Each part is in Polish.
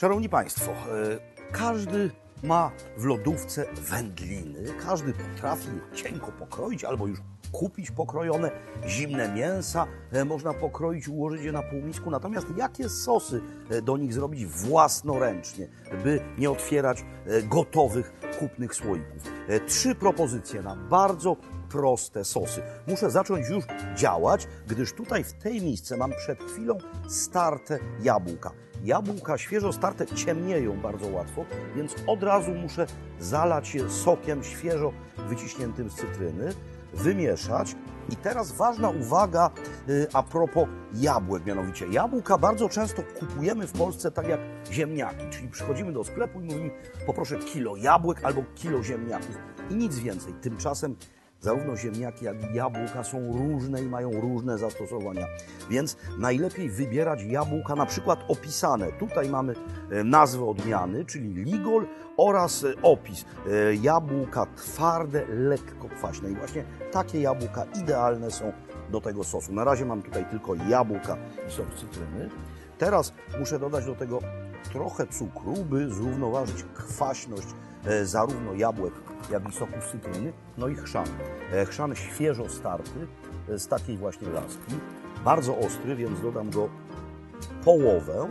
Szanowni Państwo, e, każdy ma w lodówce wędliny, każdy potrafi je cienko pokroić albo już kupić pokrojone zimne mięsa, e, można pokroić, ułożyć je na półmisku. Natomiast jakie sosy e, do nich zrobić własnoręcznie, by nie otwierać gotowych, kupnych słoików? Trzy propozycje na bardzo proste sosy. Muszę zacząć już działać, gdyż tutaj w tej miejsce mam przed chwilą starte jabłka. Jabłka świeżo starte ciemnieją bardzo łatwo, więc od razu muszę zalać je sokiem świeżo wyciśniętym z cytryny, wymieszać. I teraz ważna uwaga y, a propos jabłek, mianowicie jabłka bardzo często kupujemy w Polsce tak jak ziemniaki, czyli przychodzimy do sklepu i mówimy poproszę kilo jabłek albo kilo ziemniaków i nic więcej. Tymczasem Zarówno ziemniaki, jak i jabłka są różne i mają różne zastosowania. Więc najlepiej wybierać jabłka na przykład opisane. Tutaj mamy e, nazwę odmiany, czyli ligol oraz e, opis. E, Jabłka twarde, lekko kwaśne. I właśnie takie jabłka idealne są do tego sosu. Na razie mam tutaj tylko jabłka i sok cytryny. Teraz muszę dodać do tego trochę cukru, by zrównoważyć kwaśność zarówno jabłek, jak i soku z cytryny, no i chrzan. E, Chrzan świeżo starty e, z takiej właśnie laski, bardzo ostry, więc dodam go połowę.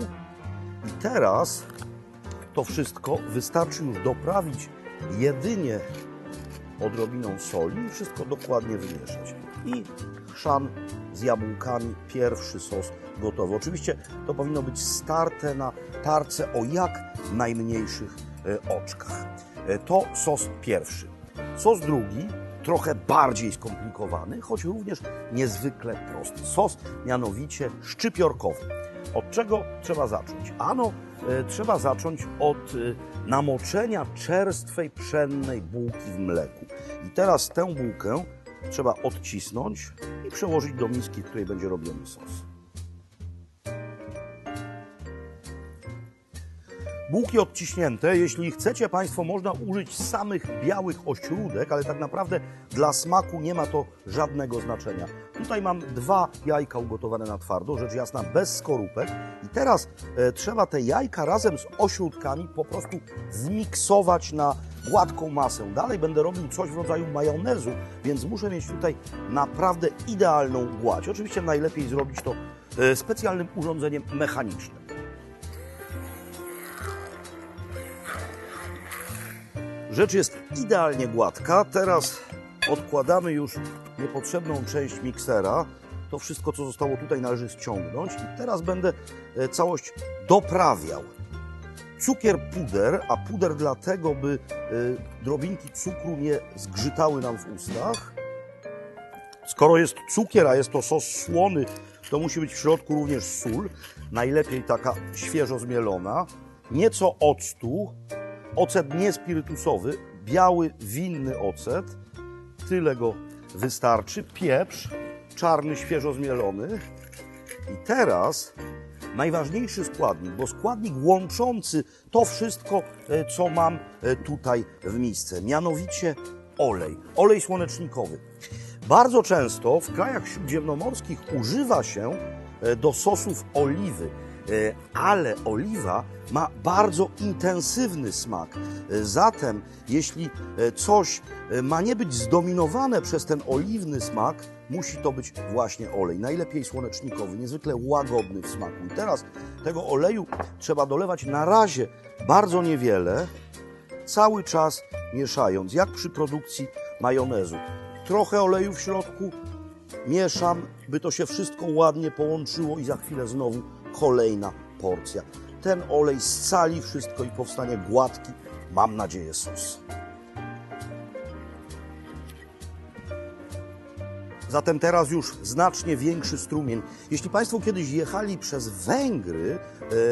I teraz to wszystko wystarczy już doprawić jedynie odrobiną soli i wszystko dokładnie wymieszać. I chrzan z jabłkami, pierwszy sos gotowy. Oczywiście to powinno być starte na tarce o jak najmniejszych e, oczkach. E, To sos pierwszy. Sos drugi, trochę bardziej skomplikowany, choć również niezwykle prosty. Sos mianowicie szczypiorkowy. Od czego trzeba zacząć? Ano, e, trzeba zacząć od e, namoczenia czerstwej, pszennej bułki w mleku. I teraz tę bułkę trzeba odcisnąć i przełożyć do miski, w której będzie robiony sos. Bułki odciśnięte, jeśli chcecie Państwo, można użyć samych białych ośródek, ale tak naprawdę dla smaku nie ma to żadnego znaczenia. Tutaj mam dwa jajka ugotowane na twardo, rzecz jasna bez skorupek. I teraz e, trzeba te jajka razem z ośródkami po prostu zmiksować na gładką masę. Dalej będę robił coś w rodzaju majonezu, więc muszę mieć tutaj naprawdę idealną gładź. Oczywiście najlepiej zrobić to e, specjalnym urządzeniem mechanicznym. Rzecz jest idealnie gładka. Teraz odkładamy już niepotrzebną część miksera. To wszystko, co zostało tutaj, należy ściągnąć. I teraz będę e, całość doprawiał. Cukier puder, a puder dlatego, by e, drobinki cukru nie zgrzytały nam w ustach. Skoro jest cukier, a jest to sos słony, to musi być w środku również sól. Najlepiej taka świeżo zmielona. Nieco octu, ocet niespirytusowy, biały winny ocet. Tyle go wystarczy. Pieprz, czarny, świeżo zmielony. I teraz najważniejszy składnik, bo składnik łączący to wszystko, e, co mam e, tutaj w misce, mianowicie olej. Olej słonecznikowy. Bardzo często w krajach śródziemnomorskich używa się e, do sosów oliwy, ale oliwa ma bardzo intensywny smak. E, Zatem, jeśli e, coś e, ma nie być zdominowane przez ten oliwny smak, musi to być właśnie olej. Najlepiej słonecznikowy, niezwykle łagodny w smaku. I teraz tego oleju trzeba dolewać na razie bardzo niewiele, cały czas mieszając, jak przy produkcji majonezu. Trochę oleju w środku, mieszam, by to się wszystko ładnie połączyło i za chwilę znowu kolejna porcja. Ten olej scali wszystko i powstanie gładki, mam nadzieję, sos. Zatem teraz już znacznie większy strumień. Jeśli Państwo kiedyś jechali przez Węgry,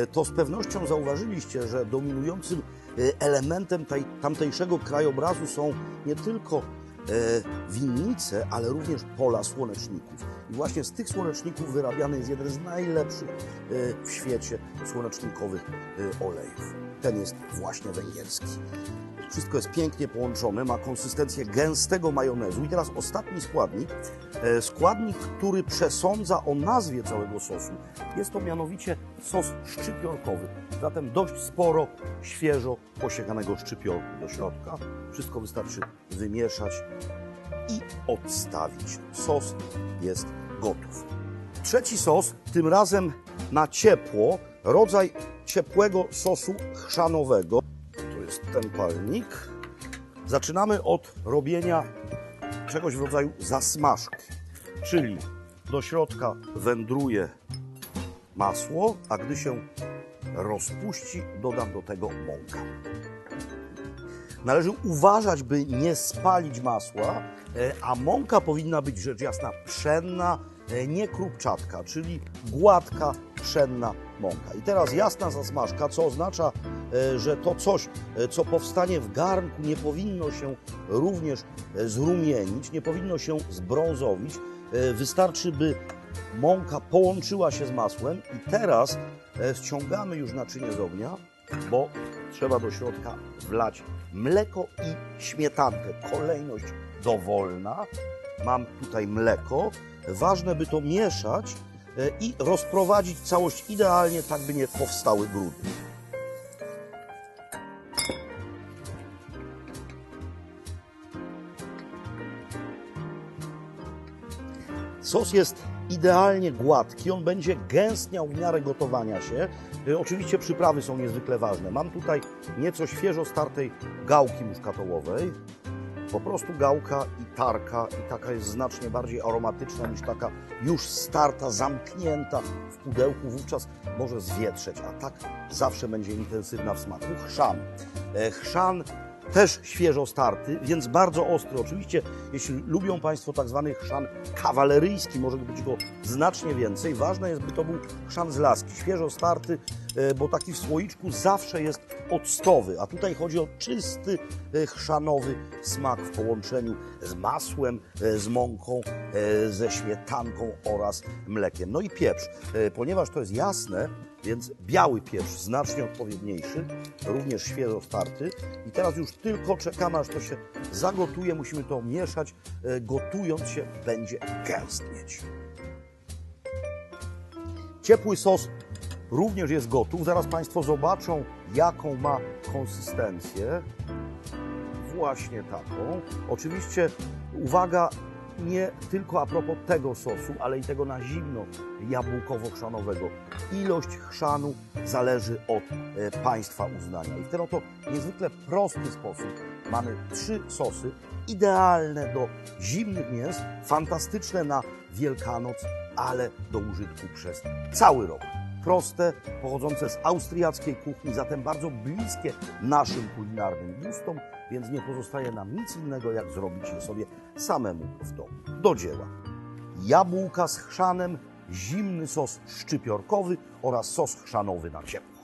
e, to z pewnością zauważyliście, że dominującym e, elementem tej, tamtejszego krajobrazu są nie tylko winnice, ale również pola słoneczników. I właśnie z tych słoneczników wyrabiany jest jeden z najlepszych e, w świecie słonecznikowych e, olejów. Ten jest właśnie węgierski. Wszystko jest pięknie połączone, ma konsystencję gęstego majonezu. I teraz ostatni składnik, e, składnik, który przesądza o nazwie całego sosu. Jest to mianowicie sos szczypiorkowy. Zatem dość sporo świeżo posiekanego szczypiorku do środka. Wszystko wystarczy wymieszać i odstawić. Sos jest gotów. Trzeci sos, tym razem na ciepło, rodzaj ciepłego sosu chrzanowego. Tu jest ten palnik. Zaczynamy od robienia czegoś w rodzaju zasmażki, czyli do środka wędruje masło, a gdy się rozpuści, dodam do tego mąkę. Należy uważać, by nie spalić masła, e, a mąka powinna być rzecz jasna pszenna, e, nie krupczatka, czyli gładka, pszenna mąka. I teraz jasna zasmażka, co oznacza, e, że to coś, e, co powstanie w garnku, nie powinno się również e, zrumienić, nie powinno się zbrązowić. Wystarczy, by mąka połączyła się z masłem i teraz ściągamy już naczynie z ognia, bo trzeba do środka wlać mleko i śmietankę. Kolejność dowolna. Mam tutaj mleko. Ważne, by to mieszać i rozprowadzić całość idealnie, tak by nie powstały brudy. Sos jest idealnie gładki, on będzie gęstniał w miarę gotowania się. Y, Oczywiście przyprawy są niezwykle ważne. Mam tutaj nieco świeżo startej gałki muszkatołowej. Po prostu gałka i tarka i taka jest znacznie bardziej aromatyczna niż taka już starta, zamknięta w pudełku. Wówczas może zwietrzeć, a tak zawsze będzie intensywna w smaku. Chrzan. E, Chrzan też świeżo starty, więc bardzo ostry. Oczywiście, jeśli lubią Państwo tak zwany chrzan kawaleryjski, może być go znacznie więcej. Ważne jest, by to był chrzan z laski, świeżo starty, e, bo taki w słoiczku zawsze jest octowy, a tutaj chodzi o czysty, e, chrzanowy smak w połączeniu z masłem, e, z mąką, ze śmietanką oraz mlekiem. No i pieprz. Ponieważ to jest jasne, więc biały pieprz znacznie odpowiedniejszy, również świeżo starty. I teraz już tylko czekamy, aż to się zagotuje. Musimy to mieszać. E, Gotując się będzie gęstnieć. Ciepły sos również jest gotów. Zaraz Państwo zobaczą, jaką ma konsystencję. Właśnie taką. Oczywiście uwaga, nie tylko a propos tego sosu, ale i tego na zimno jabłkowo-chrzanowego. Ilość chrzanu zależy od e, Państwa uznania. I w ten oto niezwykle prosty sposób mamy trzy sosy idealne do zimnych mięs, fantastyczne na Wielkanoc, ale do użytku przez cały rok. Proste, pochodzące z austriackiej kuchni, zatem bardzo bliskie naszym kulinarnym gustom, więc nie pozostaje nam nic innego, jak zrobić je sobie samemu w domu. Do dzieła. Jabłka z chrzanem, zimny sos szczypiorkowy oraz sos chrzanowy na ciepło.